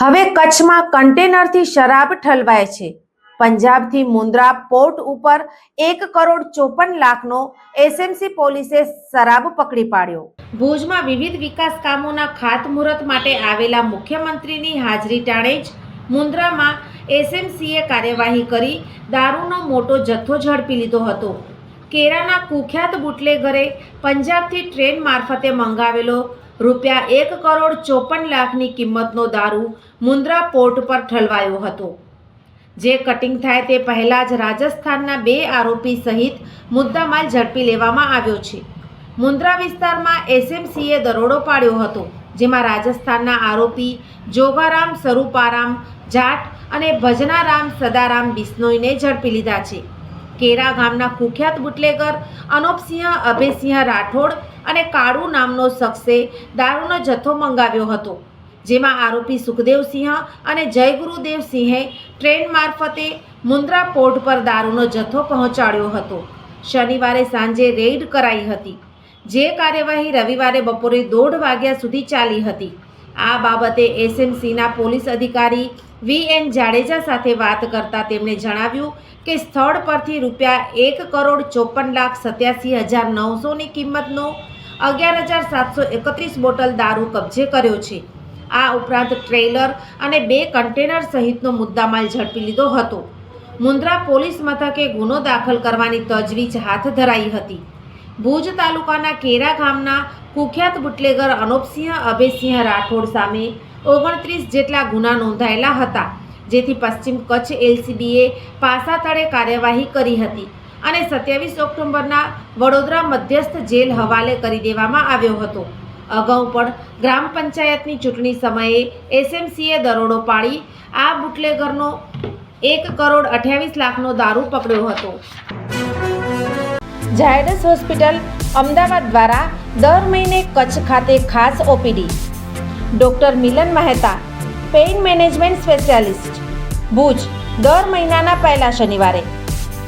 હવે કચ્છમાં કન્ટેનરથી શરાબ ઠલવાય છે. પંજાબથી મુન્દ્રા પોર્ટ ઉપર એક કરોડ ચોપન લાખનો એસએમસી પોલીસે શરાબ પકડી પાડ્યો. ભુજમાં વિવિધ વિકાસ કામોના ખાતમુહૂર્ત માટે આવેલા મુખ્યમંત્રીની હાજરી ટાણે જ મુન્દ્રામાં એસએમસીએ કાર્યવાહી કરી દારૂનો મોટો જથ્થો ઝડપી લીધો હતો. કેરાના કુખ્યાત બુટલેગરે પંજાબથી ટ્રેન મારફતે મંગાવેલો રૂપિયા એક કરોડ ચોપન લાખની કિંમતનો દારૂ મુન્દ્રા પોર્ટ પર ઠલવાયો હતો. જે કટિંગ થાય તે પહેલાં જ રાજસ્થાનના બે આરોપી સહિત મુદ્દામાલ ઝડપી લેવામાં આવ્યો છે. મુન્દ્રા વિસ્તારમાં એસએમસીએ દરોડો પાડ્યો હતો, જેમાં રાજસ્થાનના આરોપી જોગારામ સ્વરૂપારામ જાટ અને ભજનારામ સદારામ બિસ્નોઈને ઝડપી લીધા છે. કેરા ગામના કુખ્યાત બુટલેગર અનોપસિંહ અભયસિંહ રાઠોડ અને કાળુ નામનો શખ્સે દારૂનો જથ્થો મંગાવ્યો હતો, જેમાં આરોપી સુખદેવસિંહ અને જયગુરુદેવસિંહે ટ્રેન મારફતે મુન્દ્રા પોર્ટ પર દારૂનો જથ્થો પહોંચાડ્યો હતો. શનિવારે સાંજે રેડ કરાઈ હતી, જે કાર્યવાહી રવિવારે બપોરે દોઢ વાગ્યા સુધી ચાલી હતી. આ બાબતે એસએમસીના પોલીસ અધિકારી વી એન જાડેજા સાથે વાત કરતા તેમણે જણાવ્યું કે સ્થળ પરથી રૂપિયા એક કરોડ ચોપન લાખ સત્યાસી હજાર નવસોની કિંમતનો અગિયાર હજાર સાતસો એકત્રીસ બોટલ દારૂ કબજે કર્યો છે. આ ઉપરાંત ટ્રેલર અને બે કન્ટેનર સહિતનો મુદ્દામાલ ઝડપી લીધો હતો. મુન્દ્રા પોલીસ મથકે ગુનો દાખલ કરવાની તજવીજ હાથ ધરાઈ હતી. ભુજ તાલુકાના કેરા ગામના કુખ્યાત બુટલેગર અનોપસિંહ અભયસિંહ રાઠોડ સામે ઓગણત્રીસ જેટલા ગુના નોંધાયેલા હતા, જેથી પશ્ચિમ કચ્છ એલસીબીએ પાસા તળે કાર્યવાહી કરી હતી. અને સત્યાવીસ ઓક્ટોબરના વડોદરા મધ્યસ્થ જેલ હવાલે કરી દેવામાં આવ્યો હતો. અગાઉ પણ ગ્રામ પંચાયતની ચૂંટણી સમયે એસએમસીએ દરોડો પાડી આ બુટલેગરનો એક કરોડ અઠ્યાવીસ લાખનો દારૂ પકડ્યો હતો. ઝાયડસ હોસ્પિટલ અમદાવાદ દ્વારા દર મહિને કચ્છ ખાતે ખાસ OPD. Doctor Milan Mehta, pain management specialist. Bhuj, દર મહિનાના પહેલા શનિવારે.